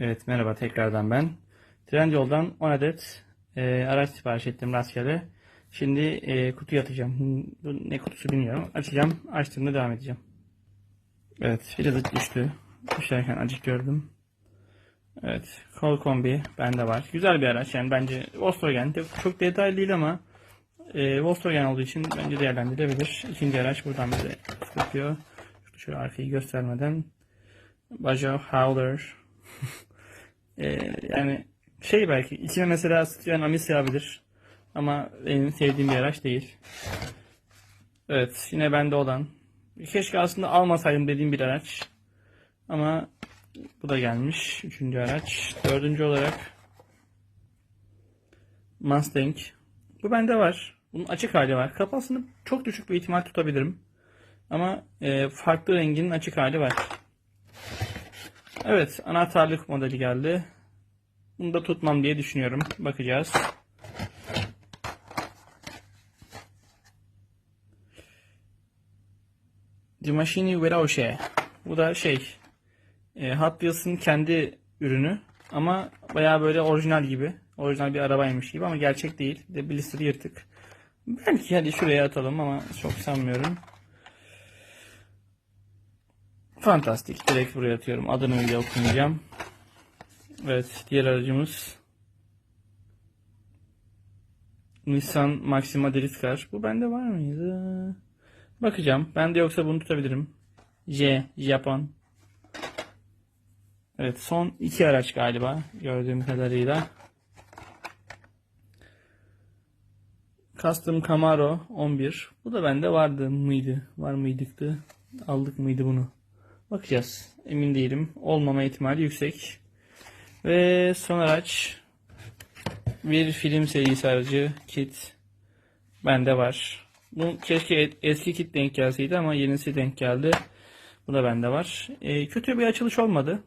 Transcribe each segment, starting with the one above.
Evet merhaba tekrardan ben. Trendyol'dan 10 adet e, araç sipariş ettim rastgele. Şimdi e, kutuya atacağım. Bu ne kutusu bilmiyorum. Açacağım. Açtığımda devam edeceğim. Evet birazcık düştü. Düşerken acık gördüm. Evet kol kombi bende var. Güzel bir araç yani bence Volkswagen. Çok detaylı değil ama e, Volkswagen olduğu için bence değerlendirilebilir. İkinci araç buradan bize tutuyor. Şöyle arkayı göstermeden. Baja Howler. Ee, yani şey belki içine mesela Citroen Ami sığabilir. Ama benim sevdiğim bir araç değil. Evet yine bende olan. Keşke aslında almasaydım dediğim bir araç. Ama bu da gelmiş. Üçüncü araç. Dördüncü olarak Mustang. Bu bende var. Bunun açık hali var. Kafasını çok düşük bir ihtimal tutabilirim. Ama e, farklı renginin açık hali var. Evet, anahtarlık modeli geldi. Bunu da tutmam diye düşünüyorum. Bakacağız. The Machine Veloce. Bu da şey, e, Hot Wheels'ın kendi ürünü ama bayağı böyle orijinal gibi. Orijinal bir arabaymış gibi ama gerçek değil. Bir de blister yırtık. Belki hadi şuraya atalım ama çok sanmıyorum. Fantastik. Direkt buraya atıyorum. Adını bile okumayacağım. Evet. Diğer aracımız Nissan Maxima Driftcar. Bu bende var mıydı? Bakacağım. Bende yoksa bunu tutabilirim. J. Japon. Evet. Son iki araç galiba. Gördüğüm kadarıyla. Custom Camaro 11. Bu da bende vardı mıydı? Var mıydıktı? Aldık mıydı bunu? Bakacağız. Emin değilim. Olmama ihtimali yüksek. Ve son araç bir film serisi aracı kit bende var. Bu keşke eski kit denk gelseydi ama yenisi denk geldi. Bu da bende var. E, kötü bir açılış olmadı.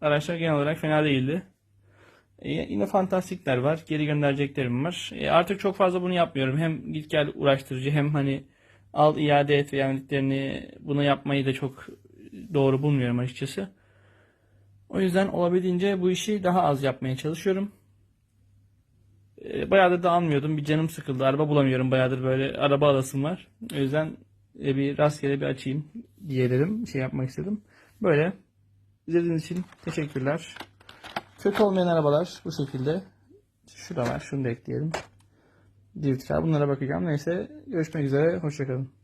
Araçlar genel olarak fena değildi. E, yine fantastikler var. Geri göndereceklerim var. E, artık çok fazla bunu yapmıyorum. Hem git gel uğraştırıcı hem hani al iade et verdiklerini bunu yapmayı da çok doğru bulmuyorum açıkçası. O yüzden olabildiğince bu işi daha az yapmaya çalışıyorum. E, bayağıdır da almıyordum. Bir canım sıkıldı. Araba bulamıyorum. Bayağıdır böyle araba alasım var. O yüzden e, bir rastgele bir açayım diye dedim. Şey yapmak istedim. Böyle. İzlediğiniz için teşekkürler. Kötü olmayan arabalar bu şekilde. Şu da var. Şunu da ekleyelim. Drift. Bunlara bakacağım. Neyse. Görüşmek üzere. Hoşçakalın.